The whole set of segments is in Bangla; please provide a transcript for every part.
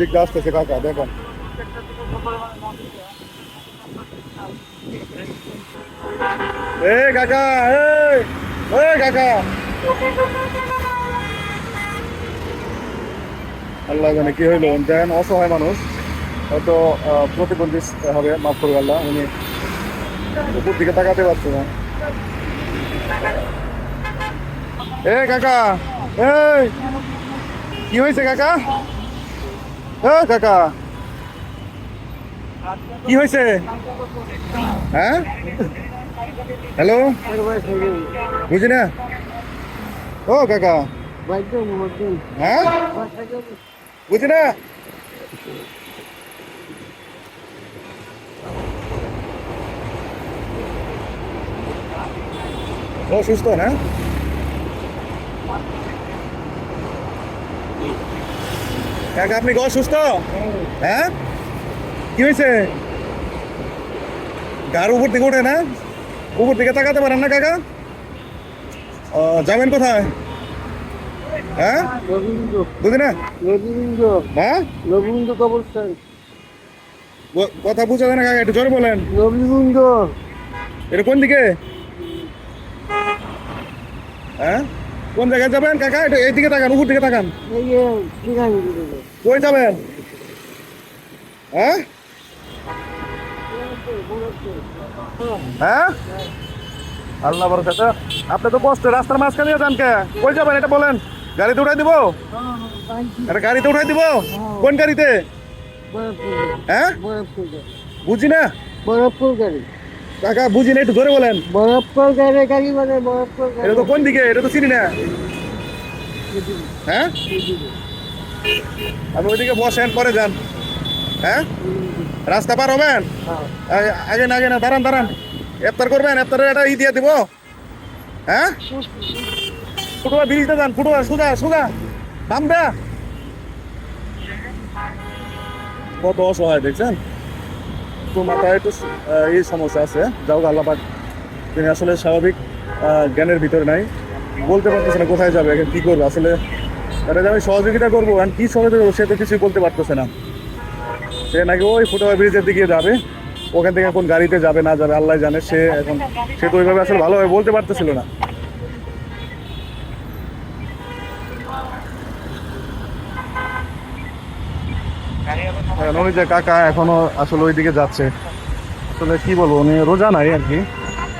দিক দিয়ে আসতেছে কাকা, দেখেন। এ কাকা এই কাকা। আল্লাহ জানে কি হইল। দেখেন, অসহায় মানুষ। হয়তো প্রতিবন্ধী হবে, মাফ করবে আল্লাহ, উনি উপর দিকে তাকাতে পারছে না। এ কাকা এই কি হয়েছে কাকা? ও কাকা। কি হয়েছে? হ্যাঁ? হ্যালো? বুঝি না ও, কাকা। হ্যাঁ? বুঝি না ও, সুস্থ, না? কাকা, আপনি কি অসুস্থ হ্যাঁ? কি হয়েছে? গার উপর দিকে ওঠে না? উপর দিকে তাকাতে পারেন না কাকা? যাবেন কোথায়? হ্যাঁ? বুঝি না হ্যাঁ? রবীন্দ্র কবরস্থান কথা বুঝা যায় না কাকা, একটু জোরে বলেন। রবীন্দ্র এটা কোন দিকে? হ্যাঁ? কোন জায়গায় যাবেন? কাকা এটা এই দিকে তাকান। উপর দিকে তাকান কই যাবেন? হ্যাঁ? হ্যাঁ? আল্লাহ বরকাত। আপনি তো কষ্ট রাস্তার মাঝখানে যান কে? কই যাবেন? এটা বলেন। গাড়িতে উঠাই দিব? এটা গাড়িতে উঠাই দিব? কোন গাড়িতে? হ্যাঁ? বুঝি না। বরফপুর গাড়ি। কাকা বুঝি না একটু ধরে বলেন। গাড়ি গাড়ি মানে বরফপুর এটা তো কোন দিকে? এটা তো চিনি না। হ্যাঁ? আপনি ওইদিকে বসেন পরে যান। হ্যাঁ? রাস্তা পার হবেন? আগে- আগে না আগে না দাঁড়ান দাঁড়ান। এফতার করবেন এফতারের একটা ই দিয়ে দিব। হ্যাঁ? ফুটুয়া ব্রিজটা যান ফুটুয়া সুদা সুদা দাম দেয়া কত অসহায় দেখছেন? তো মাথায় একটু এই সমস্যা আছে। যাও আল্লাপাক। তিনি আসলে স্বাভাবিক জ্ঞানের ভিতরে নাই। বলতে পারতেছে না কোথায় যাবে, এখন কি করবে? আসলে এটা আমি সহযোগিতা করব, এখন কি সহযোগিতা করব, সে তো কিছুই বলতে পারতেছে না। সে নাকি ওই ফুটওভার ব্রিজের দিকে যাবে। ওখান থেকে এখন গাড়িতে যাবে, না যাবে, আল্লাহ জানে। সে এখন, সে তো ওইভাবে আসলে ভালোভাবে বলতে পারতেছিল না। এখন ওই যে কাকা এখনও আসলে ওইদিকে যাচ্ছে। আসলে কি বলব, উনি রোজা নাই আর কি।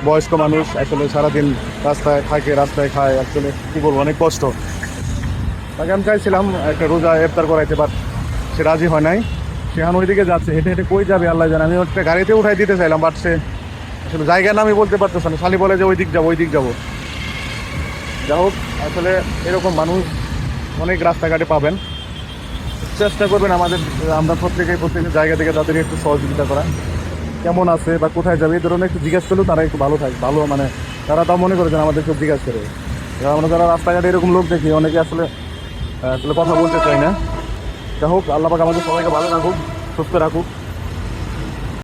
বয়স্ক মানুষ, আসলে সারাদিন রাস্তায় থাকে, রাস্তায় খায়, আসলে কি বলব, অনেক কষ্ট। তাকে আমি চাইছিলাম একটা রোজা ইফতার করাইতে বাট সে রাজি হয় নাই। সেখানে ওইদিকে যাচ্ছে, হেঁটে হেঁটে কই যাবে, আল্লাহ জানে। আমি একটা গাড়িতে উঠাই দিতে চাইলাম বাট সে আসলে জায়গার নামই বলতে পারতেছে না। খালি বলে যে ওই দিক যাব ওই দিক যাব। যা হোক, আসলে এরকম মানুষ অনেক রাস্তাঘাটে পাবেন। চেষ্টা করবেন আমাদের, আমরা প্রত্যেকে প্রত্যেকের জায়গা থেকে তাদের একটু সহযোগিতা করা কেমন আছে বা কোথায় যাবে এই ধরনের একটু জিজ্ঞাসা করলেও তারা একটু ভালো থাকে, ভালো মানে তারা তাও মনে করেছেন আমাদের একটু জিজ্ঞাসা করে। আমরা যারা রাস্তাঘাটে এরকম লোক দেখি, অনেকে আসলে আসলে কথা বলতে চাই না। যাই হোক, আল্লাহ পাক আমাদের সবাইকে ভালো রাখুক, সুস্থ রাখুক।